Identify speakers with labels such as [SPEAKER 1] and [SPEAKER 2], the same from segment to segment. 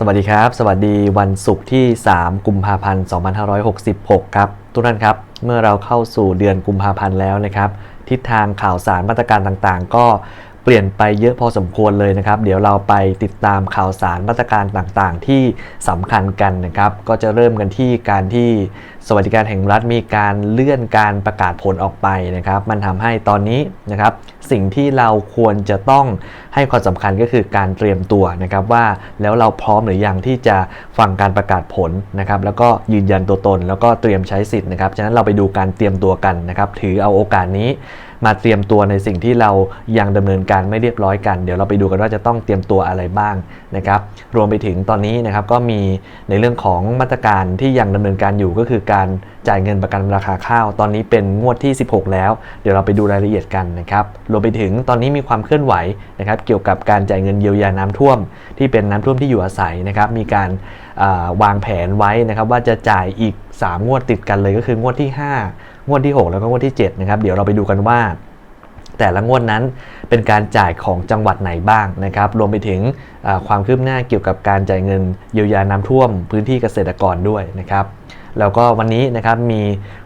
[SPEAKER 1] สวัสดีครับ สวัสดีวันศุกร์ที่ 3 กุมภาพันธ์ 2566 ครับ ทุกท่านครับ เมื่อเราเข้าสู่เดือนกุมภาพันธ์แล้วนะครับ ทิศทางข่าวสารมาตรการต่างๆ ก็ เปลี่ยนไปเยอะพอสมควรเลยนะครับ เดี๋ยวเราไปติดตามข่าวสารมาตรการต่างๆ ที่สำคัญกันนะครับ ก็จะเริ่มกันที่การที่สวัสดิการแห่งรัฐมีการเลื่อนการประกาศผลออกไปนะครับ มันทำให้ตอนนี้นะครับ สิ่งที่เราควรจะต้องให้ความสำคัญก็คือการเตรียมตัวนะครับว่าแล้วเราพร้อมหรือยังที่จะฟังการประกาศผลนะครับ แล้วก็ยืนยันตัวตน แล้วก็เตรียมใช้สิทธิ์นะครับฉะนั้นเราไปดูการเตรียมตัวกันนะครับ ถือเอาโอกาสนี้ มาเตรียมตัวในสิ่งที่เรายังดำเนินการไม่เรียบร้อยกัน เดี๋ยวเราไปดูกันว่าจะต้องเตรียมตัวอะไรบ้างนะครับรวมไปถึงตอนนี้นะครับก็มีในเรื่องของมาตรการที่ยังดำเนินการอยู่ก็คือการจ่ายเงินประกันราคาข้าว ตอนนี้เป็นงวดที่ 16 แล้ว เดี๋ยวเราไปดูรายละเอียดกันนะครับรวมไปถึงตอนนี้มีความเคลื่อนไหวนะครับเกี่ยวกับการจ่ายเงินเยียวยาน้ำท่วม ที่เป็นน้ำท่วมที่อยู่อาศัยนะครับมีการวางแผนไว้นะครับว่าจะจ่ายอีก 3 งวดติดกันเลยก็คืองวดที่ 5 งวดที่ 6 แล้วก็งวดที่7นะครับเดี๋ยวเราไปดูกันว่า แต่ละงวดนั้นเป็นการจ่ายของจังหวัดไหนบ้างนะครับรวมไปถึงความคืบหน้าเกี่ยวกับการจ่ายเงินเยียวยาน้ำท่วมพื้นที่เกษตรกรด้วยนะครับแล้วก็วันนี้นะครับมี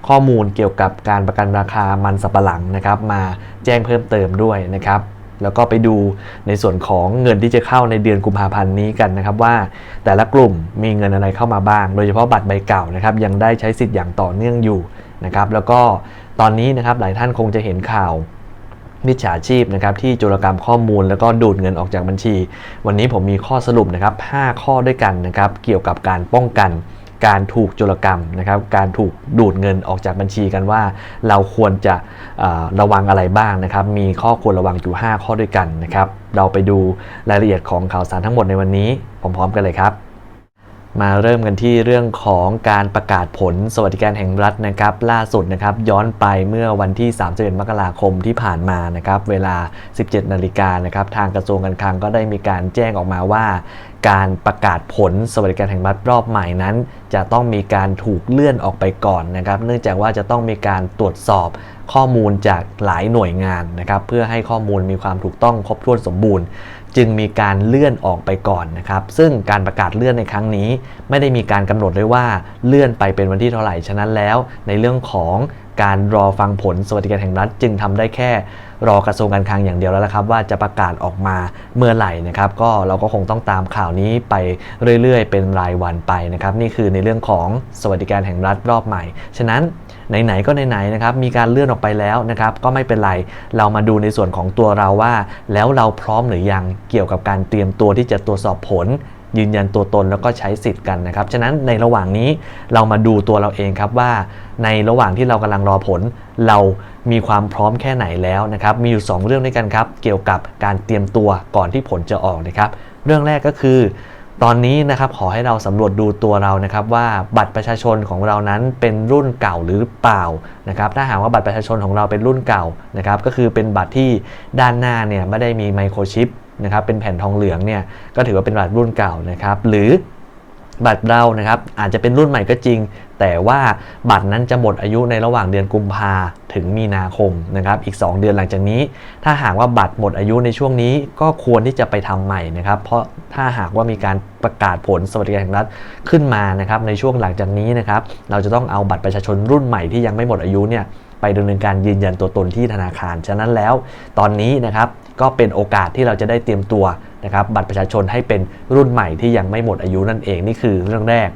[SPEAKER 1] ข้อมูลเกี่ยวกับการประกันราคามันสับปะหลังนะครับ มาแจ้งเพิ่มเติมด้วยนะครับ แล้วก็ไปดูในส่วนของเงินที่จะเข้าในเดือนกุมภาพันธ์นี้กันนะครับว่า แต่ละกลุ่มมีเงินอะไรเข้ามาบ้าง โดยเฉพาะบัตรใบเก่านะครับยังได้ใช้สิทธิ์อย่างต่อเนื่องอยู่ นะครับแล้วก็ตอนนี้นะครับหลายท่านคงจะเห็นข่าวมิจฉาชีพนะครับที่โจรกรรมข้อมูลแล้วก็ดูดเงินออกจากบัญชี วันนี้ผมมีข้อสรุปนะครับ 5 ข้อด้วยกันนะครับเกี่ยวกับการป้องกันการถูกโจรกรรมนะครับ การถูกดูดเงินออกจากบัญชีกันว่า เราควรจะระวังอะไรบ้างนะครับ มีข้อควรระวังอยู่ 5 ข้อด้วยกันนะครับ เราไปดูรายละเอียดของข่าวสารทั้งหมดในวันนี้พร้อมๆกันเลยครับ มาเริ่มกันที่เรื่องของการประกาศผลสวัสดิการแห่งรัฐนะครับ ล่าสุดนะครับย้อนไปเมื่อวันที่ 31 มกราคมที่ผ่านมานะครับ เวลา 17 นาฬิกานะครับ ทางกระทรวงการคลังก็ได้มีการแจ้งออกมาว่า การประกาศผลสวัสดิการแห่งรัฐรอบใหม่นั้น จะต้องมีการถูกเลื่อนออกไปก่อนนะครับ เนื่องจากว่าจะต้องมีการตรวจสอบข้อมูลจากหลายหน่วยงานนะครับ เพื่อให้ข้อมูลมีความถูกต้องครบถ้วนสมบูรณ์ จึงมีการเลื่อนออกไปก่อนนะครับ ซึ่งการประกาศเลื่อนในครั้งนี้ ไม่ได้มีการกำหนดไว้ว่าเลื่อนไปเป็นวันที่เท่าไหร่ ฉะนั้นแล้ว ในเรื่องของการรอฟังผลสวัสดิการแห่งรัฐ จึงทำได้แค่รอกระทรวงการคลังอย่างเดียวแล้วละครับ ว่าจะประกาศออกมาเมื่อไหร่นะครับ ก็เราก็คงต้องตามข่าวนี้ไปเรื่อยๆ เป็นรายวันไปนะครับ นี่คือในเรื่องของสวัสดิการแห่งรัฐรอบใหม่ ฉะนั้น ไหนๆก็ไหนๆนะครับมีการเลื่อนออกไปแล้วนะครับก็ไม่เป็นไรเรามาดูในส่วนของตัวเราว่า แล้วเราพร้อมหรือยังเกี่ยวกับการเตรียมตัวที่จะตรวจสอบผลยืนยันตัวตนแล้วก็ใช้สิทธิ์กันนะครับ ฉะนั้นในระหว่างนี้เรามาดูตัวเราเองครับว่า ในระหว่างที่เรากำลังรอผล เรามีความพร้อมแค่ไหนแล้วนะครับ มีอยู่ 2 เรื่องด้วยกันครับ เกี่ยวกับการเตรียมตัวก่อนที่ผลจะออกนะครับ เรื่องแรกก็คือ ตอนนี้นะครับขอให้เราสำรวจดูตัวเรานะครับว่าบัตรประชาชนของเรานั้นเป็นรุ่นเก่าหรือเปล่านะครับถ้าหากว่าบัตรประชาชนของเราเป็นรุ่นเก่านะครับก็คือเป็นบัตรที่ด้านหน้าเนี่ยไม่ได้มีไมโครชิปนะครับเป็นแผ่นทองเหลืองเนี่ยก็ถือว่าเป็นบัตรรุ่นเก่านะครับหรือบัตรเรานะครับอาจจะเป็นรุ่นใหม่ก็จริง แต่ว่าบัตรนั้นจะหมดอายุในระหว่างเดือนกุมภาถึงมีนาคมนะครับอีก 2 เดือนหลังจากนี้ ถ้าหากว่าบัตรหมดอายุในช่วงนี้ก็ควรที่จะไปทำใหม่นะครับ เพราะถ้าหากว่ามีการประกาศผลสวัสดิการแห่งรัฐขึ้นมานะครับในช่วงหลังจากนี้นะครับเราจะต้องเอาบัตรประชาชนรุ่นใหม่ที่ยังไม่หมดอายุเนี่ยไปดำเนินการยืนยันตัวตนที่ธนาคาร ฉะนั้นแล้วตอนนี้นะครับก็เป็นโอกาสที่เราจะได้เตรียมตัวนะครับบัตรประชาชนให้เป็นรุ่นใหม่ที่ยังไม่หมดอายุนั่นเองนี่คือเรื่องแรก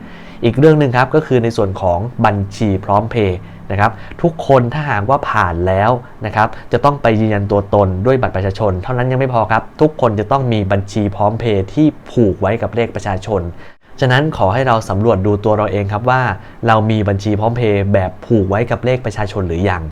[SPEAKER 1] อีกเรื่องหนึ่งครับก็คือในส่วนของบัญชีพร้อมเพย์นะครับทุกคนถ้าหากว่าผ่านแล้วนะครับจะต้องไปยืนยันตัวตนด้วยบัตรประชาชน เท่านั้นยังไม่พอครับ ทุกคนจะต้องมีบัญชีพร้อมเพย์ที่ผูกไว้กับเลขประชาชน ฉะนั้นขอให้เราสำรวจดูตัวเราเองครับว่า เรามีบัญชีพร้อมเพย์แบบผูกไว้กับเลขประชาชนหรือยัง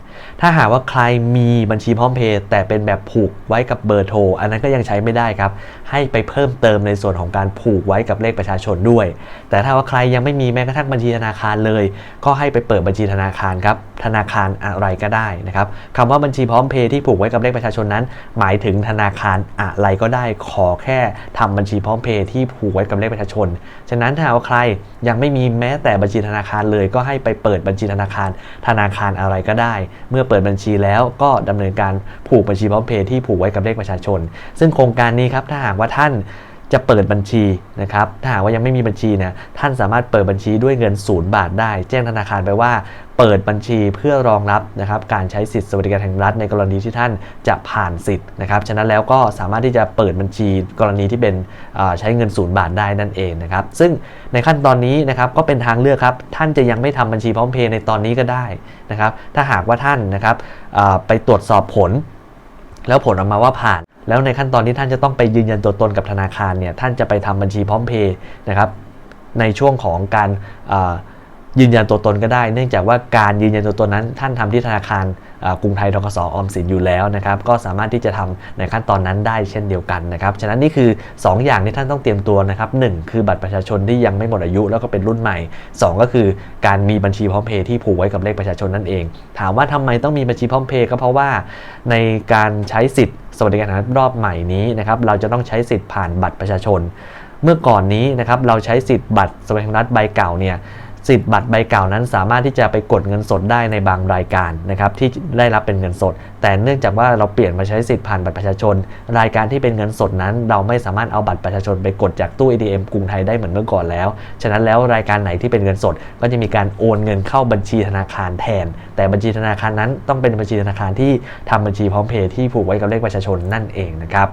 [SPEAKER 1] ถ้าหากว่าใครมีบัญชีพร้อมเพย์แต่เป็นแบบผูกไว้กับเบอร์โทรอันนั้นก็ยังใช้ไม่ได้ครับ ให้ไปเพิ่มเติมในส่วนของการผูกไว้กับเลขประชาชนด้วย แต่ถ้าว่าใครยังไม่มีแม้กระทั่งบัญชีธนาคารเลย ก็ให้ไปเปิดบัญชีธนาคารครับธนาคารอะไรก็ได้นะครับคำว่าบัญชีพร้อมเพย์ที่ผูกไว้กับเลขประชาชนนั้น หมายถึงธนาคารอะไรก็ได้ขอแค่ทำบัญชีพร้อมเพย์ที่ผูกไว้กับเลขประชาชนะนั้นถ้าหากว่าใครยังไม่มีแม้แต่บัญชีธนาคารเลยก็ให้ไปเปิดบัญชีธนาคาร ธนาคารอะไรก็ได้ เมื่อเปิดบัญชีแล้วก็ดำเนินการผูกบัญชีพร้อมเพย์ที่ผูกไว้กับเลขประชาชน ซึ่งโครงการนี้ครับถ้าหากว่าท่าน จะเปิดบัญชีนะครับถ้าหากว่ายังไม่มีบัญชีเนี่ยท่านสามารถเปิดบัญชีด้วยเงินศูนย์บาทได้ แจ้งธนาคารไปว่า เปิดบัญชีเพื่อรองรับนะครับการใช้สิทธิสวัสดิการแห่งรัฐในกรณีที่ท่านจะผ่านสิทธิ์นะครับฉะนั้นแล้วก็สามารถที่จะเปิดบัญชีกรณีที่เป็นใช้เงินศูนย์บาทได้นั่นเองนะครับซึ่งในขั้นตอนนี้นะครับก็เป็นทางเลือกครับท่านจะยังไม่ทำบัญชีพร้อมเพย์ในตอนนี้ก็ได้นะครับถ้าหากว่าท่านนะครับไปตรวจสอบผล แล้วผลออกมาว่าผ่าน แล้วในขั้นตอนที่ท่านจะต้องไปยืนยันตัวตนกับธนาคารเนี่ยท่านจะไปทำบัญชีพร้อมเพย์นะครับในช่วงของการอ ยืนยันตัวตนก็ได้ เนื่องจากว่าการยืนยันตัวตนนั้น ท่านทำที่ธนาคารกรุงไทยทกสออมสินอยู่แล้วนะครับก็สามารถที่จะทำในขั้นตอนนั้นได้เช่นเดียวกันนะครับฉะนั้นนี่คือ 2 อย่างที่ท่านต้องเตรียมตัวนะครับหนึ่งคือบัตรประชาชนที่ยังไม่หมดอายุแล้วก็เป็นรุ่นใหม่ 2 ก็คือการมีบัญชีพร้อมเพย์ที่ผูกไว้กับเลขประชาชนนั่นเอง ถามว่าทำไมต้องมีบัญชีพร้อมเพย์ก็เพราะว่าในการใช้สิทธิ์สวัสดิการแห่งรัฐรอบใหม่นี้นะครับเราจะต้องใช้สิทธิ์ผ่านบัตรประชาชน เมื่อก่อนนี้นะครับเราใช้สิทธิ์บัตรสวัสดิการรัฐใบเก่าเนี่ย สิทธิ์บัตรใบเก่านั้นสามารถที่จะไปกดเงินสดได้ในบางรายการนะครับที่ได้รับเป็นเงินสด แต่เนื่องจากว่าเราเปลี่ยนมาใช้สิทธิ์ผ่านบัตรประชาชน รายการที่เป็นเงินสดนั้น เราไม่สามารถเอาบัตรประชาชนไปกดจากตู้ ATM กรุงไทยได้เหมือนเมื่อก่อนแล้ว ฉะนั้นแล้วรายการไหนที่เป็นเงินสด ก็จะมีการโอนเงินเข้าบัญชีธนาคารแทน แต่บัญชีธนาคารนั้นต้องเป็นบัญชีธนาคารที่ทำบัญชีพร้อมเพย์ที่ผูกไว้กับเลขประชาชนนั่นเองนะครับ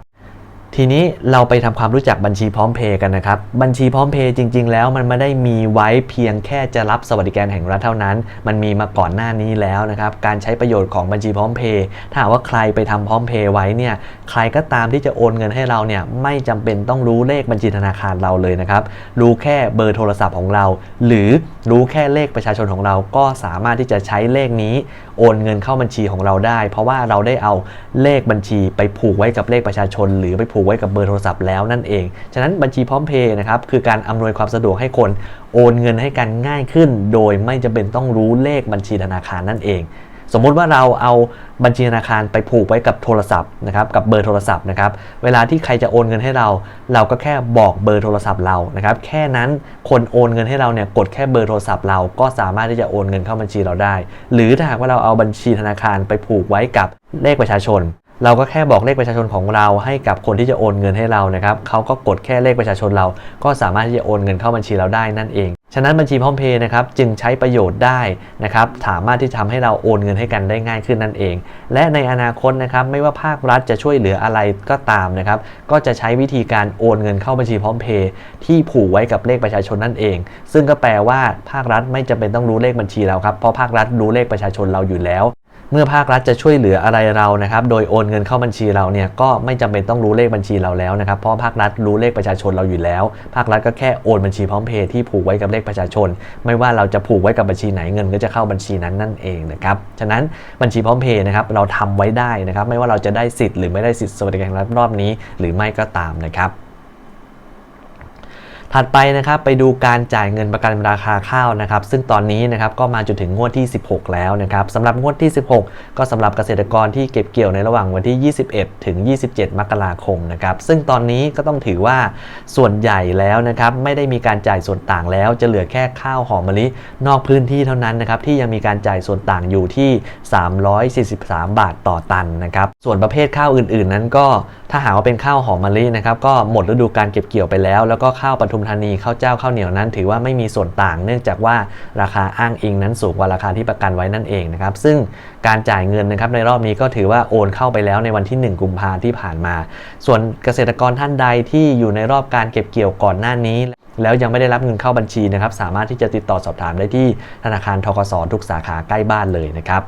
[SPEAKER 1] ทีนี้เราไปทำความรู้จักบัญชีพร้อมเพย์กันนะครับ บัญชีพร้อมเพย์จริง ๆ แล้วมันไม่ได้มีไว้เพียงแค่จะรับสวัสดิการแห่งรัฐเท่านั้น มันมีมาก่อนหน้านี้แล้วนะครับ การใช้ประโยชน์ของบัญชีพร้อมเพย์ถ้าหากว่าใครไปทำพร้อมเพย์ไว้เนี่ย ใครก็ตามที่จะโอนเงินให้เราเนี่ยไม่จำเป็นต้องรู้เลขบัญชีธนาคารเราเลยนะครับ รู้แค่เบอร์โทรศัพท์ของเรา หรือรู้แค่เลขประชาชนของเรา ก็สามารถที่จะใช้เลขนี้โอนเงินเข้าบัญชีของเราได้ เพราะว่าเราได้เอาเลขบัญชีไปผูกไว้กับเลขประชาชน หรือไปผูกกไว้กับเบอร์โทรศัพท์แล้วนั่นเอง ฉะนั้นบัญชีพร้อมเพย์นะครับคือการอำนวยความสะดวกให้คนโอนเงินให้กันง่ายขึ้น โดยไม่จำเป็นต้องรู้เลขบัญชีธนาคารนั่นเอง สมมุติว่าเราเอาบัญชีธนาคารไปผูกไว้กับโทรศัพท์นะครับกับเบอร์โทรศัพท์นะครับเวลาที่ใครจะโอนเงินให้เรา เราก็แค่บอกเบอร์โทรศัพท์เรานะครับแค่นั้นคนโอนเงินให้เราเนี่ยกดแค่เบอร์โทรศัพท์เราก็สามารถที่จะโอนเงินเข้าบัญชีเราได้ หรือถ้าหากว่าเราเอาบัญชีธนาคารไปผูกไว้กับเลขประชาชน เราก็แค่บอกเลขประชาชนของเราให้กับคนที่จะโอนเงินให้เรานะครับเขาก็กดแค่เลขประชาชนเรา ก็สามารถที่จะโอนเงินเข้าบัญชีเราได้นั่นเอง ฉะนั้นบัญชีพร้อมเพย์นะครับจึงใช้ประโยชน์ได้นะครับสามารถที่ทำให้เราโอนเงินให้กันได้ง่ายขึ้นนั่นเอง และในอนาคตนะครับไม่ว่าภาครัฐจะช่วยเหลืออะไรก็ตามนะครับก็จะใช้วิธีการโอนเงินเข้าบัญชีพร้อมเพย์ที่ผูกไว้กับเลขประชาชนนั่นเอง ซึ่งก็แปลว่าภาครัฐไม่จำเป็นต้องรู้เลขบัญชีเราครับเพราะภาครัฐรู้เลขประชาชนเราอยู่แล้ว เมื่อภาครัฐจะช่วยเหลืออะไรเรานะครับ โดยโอนเงินเข้าบัญชีเราเนี่ยก็ไม่จำเป็นต้องรู้เลขบัญชีเราแล้วนะครับ เพราะภาครัฐรู้เลขประชาชนเราอยู่แล้ว ภาครัฐก็แค่โอนบัญชีพร้อมเพย์ที่ผูกไว้กับเลขประชาชน ไม่ว่าเราจะผูกไว้กับบัญชีไหนเงินก็จะเข้าบัญชีนั้นนั่นเองนะครับ ฉะนั้นบัญชีพร้อมเพย์นะครับเราทำไว้ได้นะครับ ไม่ว่าเราจะได้สิทธิ์หรือไม่ได้สิทธิ์สวัสดิการรัฐรอบนี้ หรือไม่ก็ตามนะครับ ถัดไปนะครับไปดูการจ่ายเงินประกันราคาข้าวนะครับซึ่งตอนนี้นะครับก็มาจนถึงงวดที่ 16 แล้วนะครับสำหรับงวดที่ 16 ก็สำหรับเกษตรกรที่เก็บเกี่ยวในระหว่างวันที่ 21 ถึง 27 มกราคมนะครับซึ่งตอนนี้ก็ต้องถือว่าส่วนใหญ่แล้วนะครับไม่ได้มีการจ่ายส่วนต่างแล้ว จะเหลือแค่ข้าวหอมมะลินอกพื้นที่เท่านั้นนะครับที่ยังมีการจ่ายส่วนต่างอยู่ที่ 343 บาทต่อตันนะครับส่วนประเภทข้าวอื่น ๆ นั้นก็ถ้าหากว่าเป็นข้าวหอมมะลินะครับก็หมดฤดูการเก็บเกี่ยวไปแล้ว แล้วก็ข้าวปทุมธานีข้าวเจ้าข้าวเหนียวนั้น ถือว่าไม่มีส่วนต่าง เนื่องจากว่าราคาอ้างอิงนั้นสูงกว่าราคาที่ประกันไว้นั่นเองนะครับซึ่งการจ่ายเงินนะครับในรอบนี้ก็ถือว่าโอนเข้าไปแล้วในวันที่ 1 กุมภาที่ผ่านมา ส่วนเกษตรกรท่านใดที่อยู่ในรอบการเก็บเกี่ยวก่อนหน้านี้แล้วยังไม่ได้รับเงินเข้าบัญชีนะครับ สามารถที่จะติดต่อสอบถามได้ที่ธนาคารทกสทุกสาขาใกล้บ้านเลยนะครับ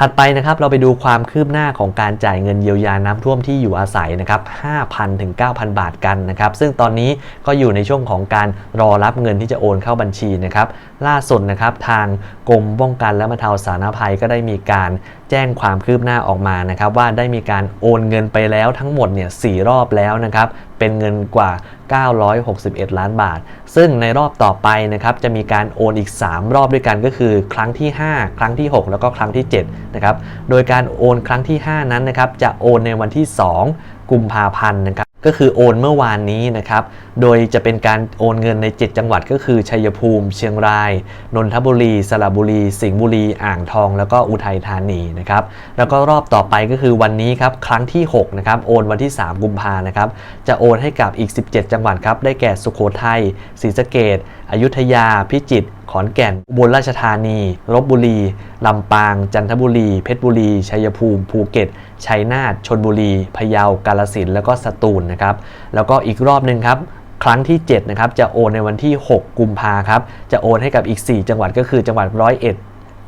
[SPEAKER 1] ถัดไปนะครับเราไปดูความคืบหน้าของการจ่ายเงินเยียวยาน้ำท่วมที่อยู่อาศัยนะครับ 5,000 ถึง 9,000 บาทกันนะครับ ซึ่งตอนนี้ก็อยู่ในช่วงของการรอรับเงินที่จะโอนเข้าบัญชีนะครับ ล่าสุดนะครับทางกรมป้องกันและบรรเทาสาธารณภัยก็ได้มีการแจ้งความคืบหน้าออกมานะครับว่าได้มีการโอนเงินไปแล้วทั้งหมดเนี่ยสรอบแล้วนะครับเป็นเงินกว่า 961 ล้านบาท ซึ่งในรอบต่อไปนะครับจะมีการโอนอีก 3 รอบด้วยกันก็คือ ครั้งที่ 5 ครั้งที่ 6 แล้วก็ครั้งที่7นะครับโดยการโอนครั้งที่ 5 นั้นนะครับจะโอนในวันที่ 2 กุมภาพันธ์นะครับ ก็คือโอนเมื่อวานนี้นะครับ โดยจะเป็นการโอนเงินใน 7 จังหวัดก็คือ ชัยภูมิ เชียงราย นนทบุรี สระบุรี สิงห์บุรี อ่างทอง แล้วก็อุทัยธานีนะครับ แล้วก็รอบต่อไปก็คือวันนี้ครับ ครั้งที่ 6 นะครับ โอนวันที่ 3 กุมภานะครับ จะโอนให้กับอีก 17 จังหวัดครับ ได้แก่ สุโขทัย ศรีสะเกดอยุธยา พิจิตร ขอนแก่น อุบลราชธานี ลบบุรีลำปาง จันทบุรี เพชรบุรี ชัยภูมิ ภูเก็ต ชัยนาท ชนบุรี พะเยา กาฬสินธุ์แล้วก็สตูลนะครับ แล้วก็อีกรอบหนึ่งครับ ครั้งที่7นะครับ จะโอนในวันที่ 6 กุมภาครับ จะโอนให้กับอีก 4 จังหวัดก็คือจังหวัดร้อยเอ็ด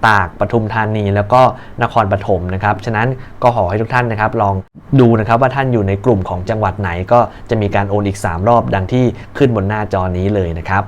[SPEAKER 1] ตากปทุมธานี แล้วก็นครปฐมนะครับ ฉะนั้นก็ขอให้ทุกท่านนะครับ ลองดูนะครับว่าท่านอยู่ในกลุ่มของจังหวัดไหน ก็จะมีการโอนอีก 3 รอบดังที่ขึ้นบนหน้าจอนี้เลยนะครับ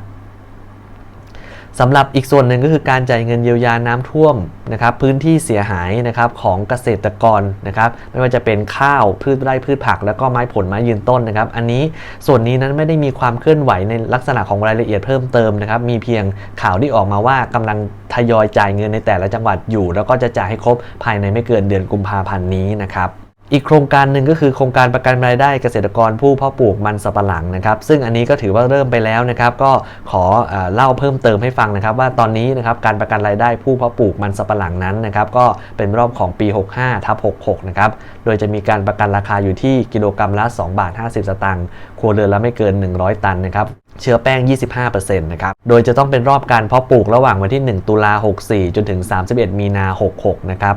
[SPEAKER 1] สำหรับอีกส่วนหนึ่งก็คือการจ่ายเงินเยียวยาน้ำท่วมนะครับพื้นที่เสียหายนะครับของเกษตรกรนะครับไม่ว่าจะเป็นข้าวพืชไร่พืชผัก แล้วก็ไม้ผลไม้ยืนต้นนะครับ อันนี้ส่วนนี้นั้นไม่ได้มีความเคลื่อนไหวในลักษณะของรายละเอียดเพิ่มเติมนะครับมีเพียงข่าวที่ออกมาว่ากำลังทยอยจ่ายเงินในแต่ละจังหวัดอยู่ แล้วก็จะจ่ายให้ครบภายในไม่เกินเดือนกุมภาพันธ์นี้นะครับ อีกโครงการหนึ่งก็คือโครงการประกันรายได้เกษตรกรผู้เพาะปลูกมันสำปะหลังนะครับ ซึ่งอันนี้ก็ถือว่าเริ่มไปแล้วนะครับ ก็ขอเอเล่าเพิ่มเติมให้ฟังนะครับ ว่าตอนนี้นะครับการประกันรายได้ผู้เพาะปลูกมันสำปะหลังนั้นนะครับ ก็เป็นรอบของปี 65ทับ66 นะครับ โดยจะมีการประกันราคาอยู่ที่กิโลกรัมละ 2 บาท 50 สตางค์ครัวเรือนละไม่เกิน 100 ตันนะครับเชื้อแป้ง 25%นะครับ โดยจะต้องเป็นรอบการเพาะปลูกระหว่างวันที่ 1 ตุลา64 จนถึง 31 มีนา 66 นะครับ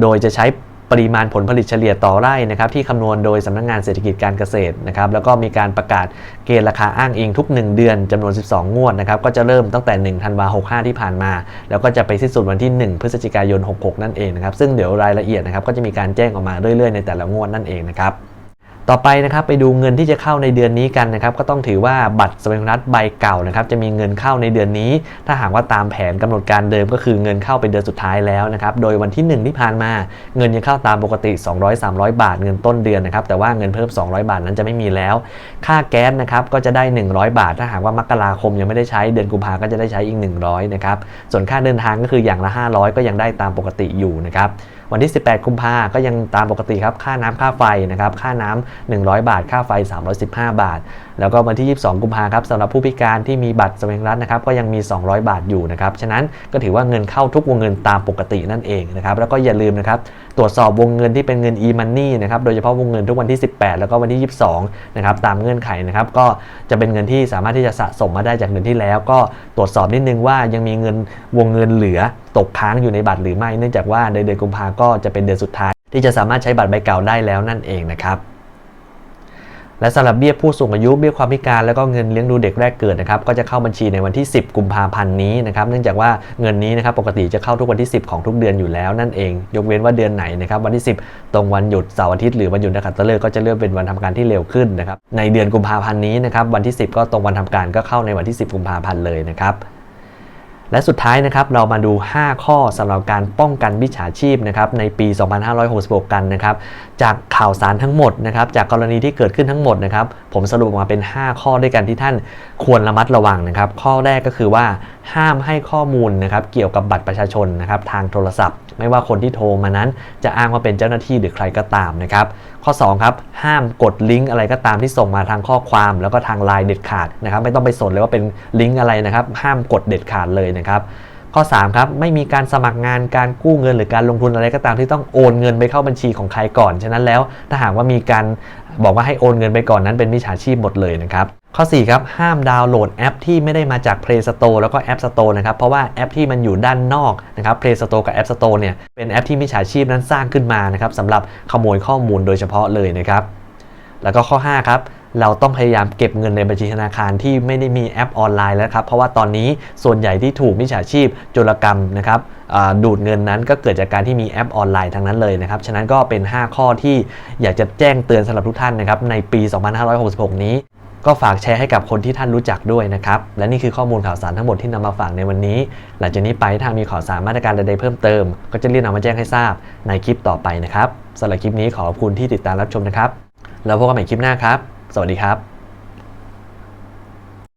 [SPEAKER 1] โดยจะใช้ ปริมาณผลผลิตเฉลี่ยต่อไร่นะครับที่คำนวณโดยสำนักงานเศรษฐกิจการเกษตรนะครับแล้วก็มีการประกาศเกณฑ์ราคาอ้างอิงทุก 1 เดือนจำนวน 12 งวดนะครับก็จะเริ่มตั้งแต่ 1 ธันวาคม 65 ที่ผ่านมา แล้วก็จะไปสิ้นสุดวันที่ 1 พฤศจิกายน 66 นั่นเองนะครับซึ่งเดี๋ยวรายละเอียดนะครับก็จะมีการแจ้งออกมาเรื่อยๆในแต่ละงวดนั่นเองนะครับ ต่อไปนะครับไปดูเงินที่จะเข้าในเดือนนี้กันนะครับก็ต้องถือว่าบัตรสวัสดิรรัฐใบเก่านะครับจะมีเงินเข้าในเดือนนี้ ถ้าหากว่าตามแผนกำหนดการเดิมก็คือเงินเข้าเป็นเดือนสุดท้ายแล้วนะครับโดยวันที่ 1 ที่ผ่านมา เงินยังเข้าตามปกติ 200-300 บาทเงินต้นเดือนนะครับแต่ว่าเงินเพิ่ม 200 บาทนั้นจะไม่มีแล้ว ค่าแก๊สนะครับก็จะได้ 100 บาท ถ้าหากว่ามกราคมยังไม่ได้ใช้เดือนกุมภาก็จะได้ใช้อีก 100นะครับส่วนค่าเดินทางก็คืออย่างละ 500 ก็ยังได้ตามปกติอยู่นะครับ วันที่ 18 กุมภาก็ยังตามปกติครับ ค่าน้ำค่าไฟนะครับ ค่าน้ำ100 บาท ค่าไฟ 315 บาทแล้วก็วันที่ 22 กุมภาครับสำหรับผู้พิการที่มีบัตรสวัสดิการรัฐนะครับก็ยังมี 200 บาทอยู่นะครับฉะนั้นก็ถือว่าเงินเข้าทุกวงเงินตามปกตินั่นเองนะครับแล้วก็อย่าลืมนะครับตรวจสอบวงเงินที่เป็นเงิน e-money นะครับโดยเฉพาะวงเงินทุกวันที่ 18 แล้วก็วันที่ 22 นะครับตามเงื่อนไขนะครับก็จะเป็นเงินที่สามารถที่จะสะสมมาได้จากเดือนที่แล้ว ก็ตรวจสอบนิดนึงว่ายังมีเงินวงเงินเหลือตกค้างอยู่ในบัตรหรือไม่ เนื่องจากว่าในเดือนกุมภาก็จะเป็นเดือนสุดท้าย ที่จะสามารถใช้บัตรใบเก่าได้แล้วนั่นเองนะครับ และสำหรับเบี้ยผู้สูงอายุเบี้ยความพิการแล้วก็เงินเลี้ยงดูเด็กแรกเกิดนะครับก็จะเข้าบัญชีในวันที่ 10 กุมภาพันธ์นี้นะครับเนื่องจากว่าเงินนี้นะครับปกติจะเข้าทุกวันที่ 10 ของทุกเดือนอยู่แล้วนั่นเอง ยกเว้นว่าเดือนไหนนะครับวันที่ 10 ตรงวันหยุดเสาร์อาทิตย์หรือวันหยุดนักขัตฤกษ์ก็จะเลื่อนเป็นวันทำการที่เร็วขึ้นนะครับในเดือนกุมภาพันธ์นี้นะครับวันที่ 10 ก็ตรงวันทำการก็เข้าในวันที่ 10 กุมภาพันธ์เลยนะครับ และสุดท้ายนะครับเรามาดู 5 ข้อสำหรับการป้องกันมิจฉาชีพนะครับในปี 2566 กันนะครับจากข่าวสารทั้งหมดนะครับจากกรณีที่เกิดขึ้นทั้งหมดนะครับผมสรุปมาเป็น 5 ข้อด้วยกันที่ท่านควรระมัดระวังนะครับ ข้อแรกก็คือว่าห้ามให้ข้อมูลนะครับเกี่ยวกับบัตรประชาชนนะครับทางโทรศัพท์ ไม่ว่าคนที่โทรมานั้น จะอ้างว่าเป็นเจ้าหน้าที่หรือใครก็ตามนะครับ ข้อ 2 ครับ ห้ามกดลิงก์อะไรก็ตามที่ส่งมาทางข้อความ แล้วก็ทางไลน์เด็ดขาดนะครับ ไม่ต้องไปสนเลยว่าเป็นลิงก์อะไรนะครับ ห้ามกดเด็ดขาดเลยนะครับข้อ 3 ครับ ไม่มีการสมัครงานการกู้เงินหรือการลงทุนอะไรก็ตามที่ต้องโอนเงินไปเข้าบัญชีของใครก่อน ฉะนั้นแล้วถ้าหากว่ามีการบอกว่าให้โอนเงินไปก่อนนั้นเป็นมิจฉาชีพหมดเลยนะครับ ข้อ 4 ครับ ห้ามดาวน์โหลดแอปที่ไม่ได้มาจาก Play Store แล้วก็ App Store นะครับ เพราะว่าแอปที่มันอยู่ด้านนอกนะครับ Play Store กับ App Store เนี่ย เป็นแอปที่มิจฉาชีพนั้นสร้างขึ้นมานะครับสำหรับขโมยข้อมูลโดยเฉพาะเลยนะครับ แล้วก็ข้อ 5 ครับ เราต้องพยายามเก็บเงินในบัญชีธนาคารที่ไม่ได้มีแอปออนไลน์แล้วครับ เพราะว่าตอนนี้ส่วนใหญ่ที่ถูกมิจฉาชีพโจรกรรมนะครับดูดเงินนั้นก็เกิดจากการที่มีแอปออนไลน์ทั้งนั้นเลยนะครับ ฉะนั้นก็เป็น 5 ข้อที่อยากจะแจ้งเตือนสำหรับทุกท่านนะครับในปี 2566 นี้ ก็ฝากแชร์ให้กับคนที่ท่านรู้จักด้วยนะครับ และนี่คือข้อมูลข่าวสารทั้งหมดที่นำมาฝากในวันนี้ หลังจากนี้ไปถ้ามีข่าวสารมาตรการใดๆเพิ่มเติม ก็จะรีบนำมาแจ้งให้ทราบในคลิปต่อไปนะครับสำหรับคลิปนี้ขอขอบคุณที่ติดตามรับชมนะครับ แล้วพบกันใหม่คลิปหน้าครับ สวัสดีครับ